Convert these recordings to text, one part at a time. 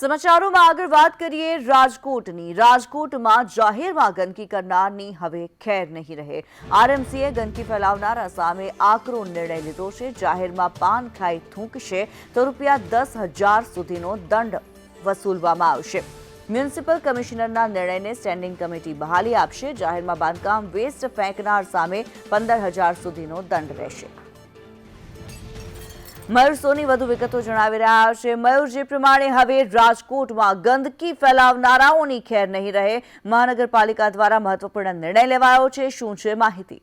સમાચારોમાં આગળ વાત કરીએ રાજકોટની. રાજકોટમાં જાહેરમાં ગંદકી કરનારની હવે ખેર નહીં રહે. આરએમસીએ ગંદકી ફેલાવનારા સામે આકરો નિર્ણય લીધો છે. જાહેરમાં પાન ખાઈ થૂંકશે તો રૂપિયા દસ હજાર સુધીનો દંડ વસૂલવામાં આવશે. મ્યુનિસિપલ કમિશનરના નિર્ણયને સ્ટેન્ડિંગ કમિટી બહાલી આપશે. જાહેરમાં બાંધકામ વેસ્ટ ફેંકનાર સામે પંદર હજાર સુધીનો દંડ રહેશે. મયુર સોની વધુ વિગતો જણાવી રહ્યા છે. મયુર, જે પ્રમાણે હવે રાજકોટમાં ગંદકી ફેલાવનારાઓની ખેર નહીં રહે, મહાનગરપાલિકા દ્વારા મહત્વપૂર્ણ નિર્ણય લેવાયો છે. શું છે માહિતી?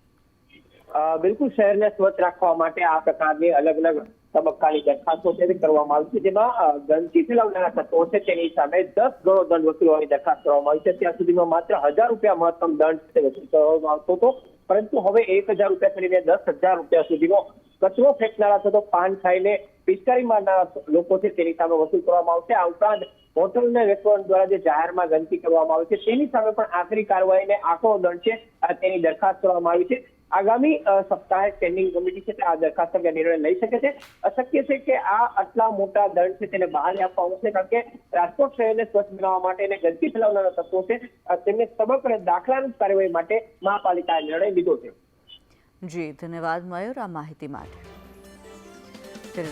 બિલકુલ શહેરને સ્વચ્છ રાખવા માટે આ પ્રકારની અલગ અલગ તબક્કાની દરખાસ્તો છે કરવામાં આવી છે. જેમાં ગંદકી ફેલાવનારા તત્વો છે તેની સામે દસ ગણો દંડ વસૂલવાની દરખાસ્ત કરવામાં આવી છે. ત્યાં સુધીમાં માત્ર હજાર રૂપિયા મહત્તમ દંડ વસૂલ કરવામાં આવતો હતો. પરંતુ હવે એક હજાર રૂપિયા કરીને દસ હજાર રૂપિયા સુધીનો કચરો ફેંકનારા અથવા તો પાન ખાઈને પિચકારી મારનારા લોકો તેની સામે વસૂલ કરવામાં આવશે. આ ઉપરાંત હોટલ અને રેસ્ટોરન્ટ દ્વારા જે જાહેરમાં ગંદકી કરવામાં આવે છે, તેની સામે પણ આખરી કાર્યવાહીને આખો દંડ છે તેની દરખાસ્ત કરવામાં આવી છે. આગામી સપ્તાહે સ્ટેન્ડિંગ કમિટી છે તે આ દરખાસ્ત અંગે નિર્ણય લઈ શકે છે. અશક્ય છે કે આ આટલા મોટા દંડ છે તેને બહાર આપવા આવશે, કારણ કે રાજકોટ શહેરને સ્વચ્છ બનાવવા માટે અને ગંદકી ફેલાવનારા તત્વો છે તેમને સબક દાખલારૂપ કાર્યવાહી માટે મહાપાલિકાએ નિર્ણય લીધો છે. જી, ધન્યવાદ મયુર, આ માહિતી માટે.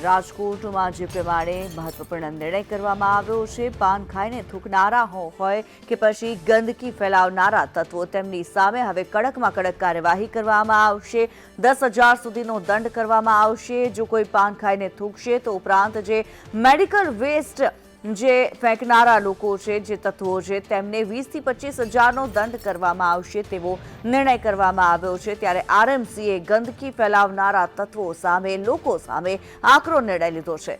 રાજકોટમાં જે પ્રમાણે મહત્વપૂર્ણ નિર્ણય કરવામાં આવ્યો છે, પાન ખાઈને થૂકનારા હોય કે પછી ગંદકી ફેલાવનારા તત્વો તેમની સામે હવે કડકમાં કડક કાર્યવાહી કરવામાં આવશે. દસ હજાર સુધીનો દંડ કરવામાં આવશે. જો કોઈ પાન ખાઈને થૂકશે, તો ઉપરાંત જે મેડિકલ વેસ્ટ જે ફેંકનારા લોકો છે, જે તત્વો છે, તેમને વીસથી પચીસ હજારનો દંડ કરવામાં આવશે તેવો નિર્ણય કરવામાં આવ્યો છે. ત્યારે આરએમસીએ ગંદકી ફેલાવનારા તત્વો સામે, લોકો સામે આકરો નિર્ણય લીધો છે.